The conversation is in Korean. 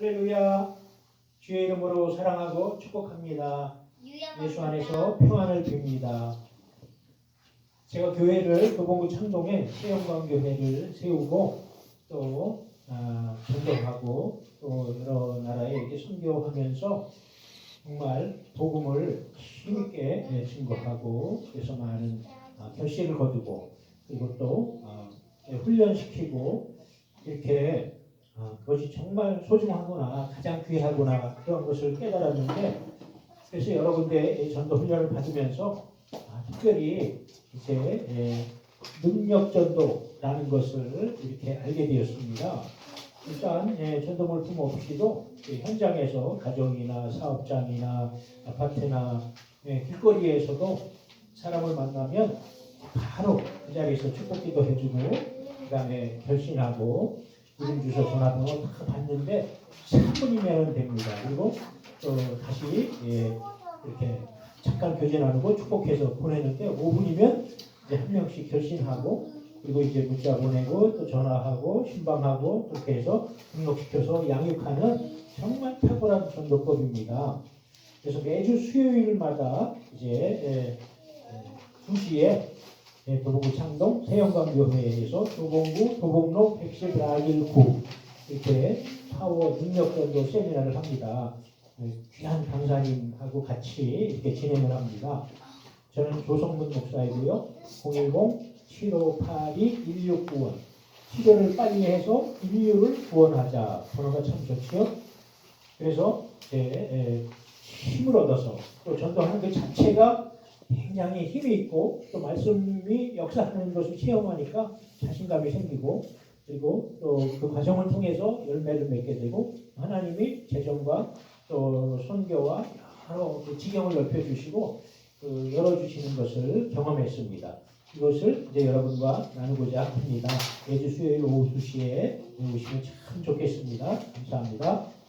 할렐루야. 주의 이름으로 사랑하고 축복합니다. 예수 안에서 평안을 빕니다. 제가 교회를 도봉구 창동에 세영광 교회를 세우고 또 아, 전도하고 또 여러 나라에 이렇게 선교하면서 정말 복음을 힘있게 예, 증거하고 그래서 많은 아, 결실을 거두고 그리고 또 아, 예, 훈련시키고 이렇게 아, 그것이 정말 소중하구나 가장 귀하구나 그런 것을 깨달았는데 그래서 여러 군데 이 전도 훈련을 받으면서 아, 특별히 이제 예, 능력 전도라는 것을 이렇게 알게 되었습니다. 일단 예, 전도 물품 없이도 그 현장에서 가정이나 사업장이나 아파트나 예, 길거리에서도 사람을 만나면 바로 그 자리에서 축복기도 해주고 그 다음에 결신하고 이름 주소 전화번호 다 받는데 3분이면 됩니다. 그리고 또 다시 예, 이렇게 잠깐 교제 나누고 축복해서 보내는데 5분이면 이제 한 명씩 결신하고 그리고 이제 문자 보내고 또 전화하고 신방하고 그렇게 해서 등록시켜서 양육하는 정말 탁월한 전도법입니다. 그래서 매주 수요일마다 이제 에, 에, 2시에 예, 도봉구 창동 세영광교회에서 도봉구 도봉로 110-119 이렇게 파워 능력전도 세미나를 합니다. 예, 귀한 강사님하고 같이 이렇게 진행을 합니다. 저는 조성문 목사이고요. 010-7582-1691 치료를 빨리 해서 인류를 구원하자. 번호가 참 좋지요. 그래서 제 에, 힘을 얻어서 또 전도하는 그 자체가 굉장히 힘이 있고 또 말씀이 역사하는 것을 체험하니까 자신감이 생기고 그리고 또 그 과정을 통해서 열매를 맺게 되고 하나님이 재정과 또 선교와 여러 그 지경을 넓혀주시고 그 열어주시는 것을 경험했습니다. 이것을 이제 여러분과 나누고자 합니다. 매주 수요일 오후 2시에 오시면 참 좋겠습니다. 감사합니다.